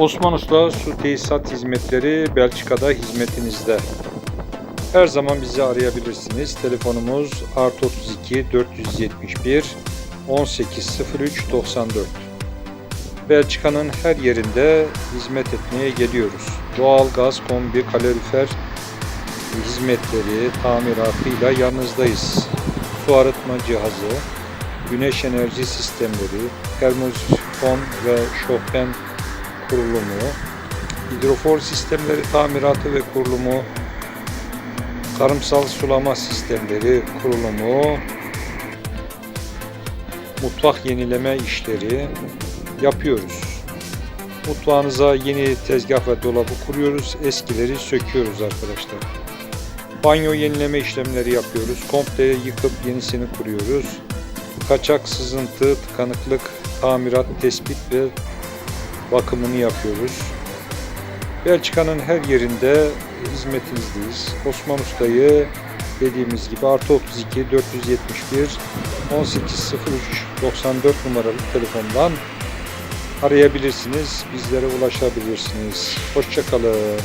Osman Usta Su Tesisat Hizmetleri Belçika'da hizmetinizde. Her zaman bizi arayabilirsiniz. Telefonumuz artı 32 471 1803 94. Belçika'nın her yerinde hizmet etmeye geliyoruz. Doğal gaz, kombi, kalorifer hizmetleri, tamiratıyla yanınızdayız. Su arıtma cihazı, güneş enerji sistemleri, termosifon ve şofben kurulumu, hidrofor sistemleri tamiratı ve kurulumu, tarımsal sulama sistemleri kurulumu, mutfak yenileme işleri yapıyoruz. Mutfağınıza yeni tezgah ve dolabı kuruyoruz, eskileri söküyoruz arkadaşlar. Banyo yenileme işlemleri yapıyoruz. Komple yıkıp yenisini kuruyoruz. Kaçak, sızıntı, tıkanıklık, tamirat, tespit ve bakımını yapıyoruz. Belçika'nın her yerinde hizmetinizdeyiz. Osman Usta'yı dediğimiz gibi artı 32 471 1803 94 numaralı telefondan arayabilirsiniz. Bizlere ulaşabilirsiniz. Hoşçakalın.